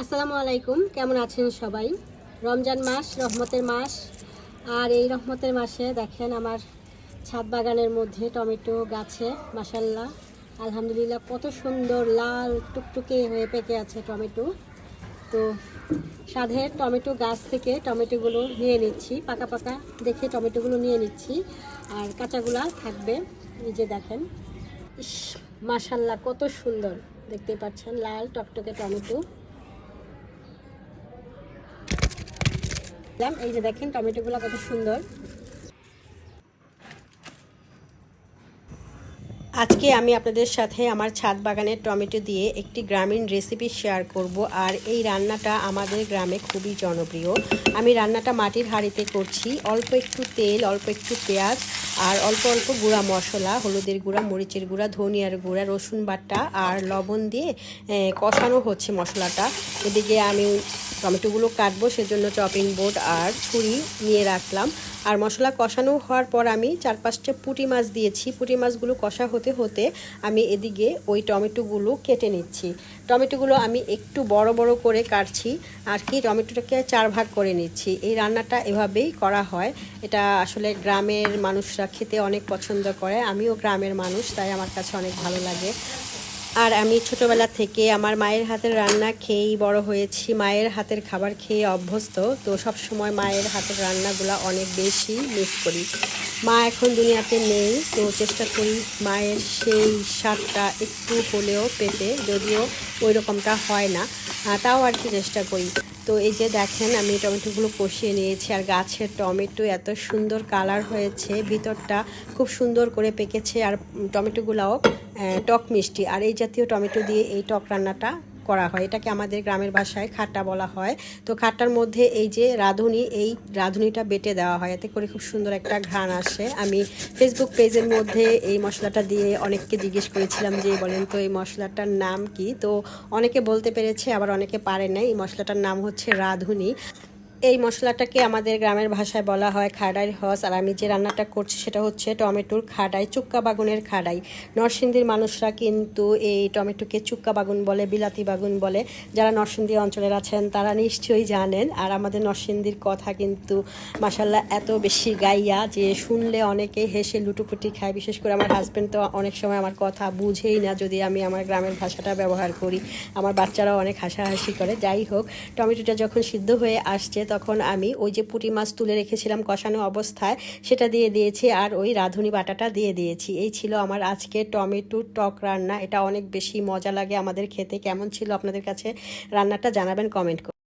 আসসালামু আলাইকুম, কেমন আছেন সবাই? রমজান মাস, রহমতের মাস। আর এই রহমতের মাসে দেখেন আমার ছাদ বাগানের মধ্যে টমেটো গাছে মাসাল্লাহ আলহামদুলিল্লাহ, কত সুন্দর লাল টুকটুকে হয়ে পেকে আছে টমেটো। তো সাধের টমেটো গাছ থেকে টমেটোগুলো নিয়ে নিচ্ছি, পাকা পাকা দেখে টমেটোগুলো নিয়ে নিচ্ছি। আর কাঁচাগুলা থাকবে যে দেখেন। ইস মাসাল্লাহ কত সুন্দর, দেখতে পাচ্ছেন, লাল টকটকে টমেটো। এই যে দেখেন টমেটোগুলো কত সুন্দর। আজকে আমি আপনাদের সাথে আমার ছাদ বাগানের টমেটো দিয়ে একটি গ্রামীণ রেসিপি শেয়ার করব, আর এই রান্নাটা আমাদের গ্রামে খুবই জনপ্রিয়। আমি রান্নাটা মাটির হাঁড়িতে করছি, অল্প একটু তেল, অল্প একটু পেঁয়াজ, আর অল্প অল্প গুঁড়া মশলা, হলুদের গুঁড়া, মরিচের গুঁড়া, ধনিয়ার গুঁড়া, রসুন বাটা, আর লবণ দিয়ে কষানো হচ্ছে মশলাটা। এদিকে আমি টমেটোগুলো কাটবো, সেজন্য চপিং বোর্ড আর ছুরি নিয়ে রাখলাম। আর মশলা কষানো হওয়ার পর আমি চার পাঁচটা পুঁটি মাছ দিয়েছি। পুঁটি মাছগুলো কষা হতে হতে আমি এদিকে ওই টমেটোগুলো কেটে নিচ্ছি। টমেটোগুলো আমি একটু বড় বড় করে কাটছি আর কি, টমেটোটাকে চার ভাগ করে নিচ্ছি। এই রান্নাটা এভাবেই করা হয়। এটা আসলে গ্রামের মানুষরা খেতে অনেক পছন্দ করে। আমিও গ্রামের মানুষ, তাই আমার কাছে অনেক ভালো লাগে। আর আমি ছোটবেলা থেকে আমার মায়ের হাতের রান্না খেয়েই বড় হয়েছি। মায়ের হাতের খাবার খেয়ে অভ্যস্ত। তো সব সময় মায়ের হাতের রান্নাগুলো অনেক বেশি মিস করি। মা এখন দুনিয়াতে নেই। তো চেষ্টা করি মায়ের সেই স্বাদটা একটু হলেও পেতে। যদিও ওই রকমটা হয় না। তাও আর কি চেষ্টা করি। তো এই যে দেখেন, আমি টমেটোগুলো কষিয়ে নিয়েছি আর গাছের টমেটো এত সুন্দর কালার হয়েছে। ভিতরটা খুব সুন্দর করে পেকেছে আর টমেটোগুলাও টক মিষ্টি। আর এই জাতীয় টমেটো দিয়ে এই টক রান্নাটা করা হয়। এটাকে আমাদের গ্রামের ভাষায় খাট্টা বলা হয়। তো খাট্টার মধ্যে এই যে রাঁধুনি, এই রাঁধুনিটা বেটে দেওয়া হয়। এতে করে খুব সুন্দর একটা ঘ্রাণ আসে। আমি ফেসবুক পেজের মধ্যে এই মশলাটা দিয়ে অনেককে জিজ্ঞেস করেছিলাম যে, বলেন তো এই মশলাটার নাম কি? তো অনেকে বলতে পেরেছে, আবার অনেকে পারে না এই মশলাটার নাম হচ্ছে রাঁধুনি। এই মশলাটাকে আমাদের গ্রামের ভাষায় বলা হয় খাডাই হস আর আমি যে রান্নাটা করছি সেটা হচ্ছে টমেটোর খাডাই, চুক্কা বাগুনের খাডাই। নরসিংদীর মানুষরা কিন্তু এই টমেটোকে চুক্কা বাগুন বলে, বিলাতি বাগুন বলে। যারা নরসিংদী অঞ্চলের আছেন, তারা নিশ্চয়ই জানেন। আর আমাদের নরসিংদীর কথা কিন্তু মাসাল্লাহ এত বেশি গাইয়া যে শুনলে অনেকে হেসে লুটুপুটি খায়। বিশেষ করে আমার হাজব্যান্ড তো অনেক সময় আমার কথা বুঝেই না যদি আমি আমার গ্রামের ভাষাটা ব্যবহার করি। আমার বাচ্চারাও অনেক হাসাহাসি করে। যাই হোক, টমেটোটা যখন সিদ্ধ হয়ে আসছে তখন আমি ওই যে পুঁটি মাছ তুলে রেখেছিলাম কষানো অবস্থায়, সেটা দিয়ে দিয়েছি আর ওই রাঁধুনি বাটাটা দিয়ে দিয়েছি। এই ছিল আমার আজকে টমেটোর টক রান্না। এটা অনেক বেশি মজা লাগে আমাদের খেতে। কেমন ছিল আপনাদের কাছে? রান্নাটা জানাবেন কমেন্ট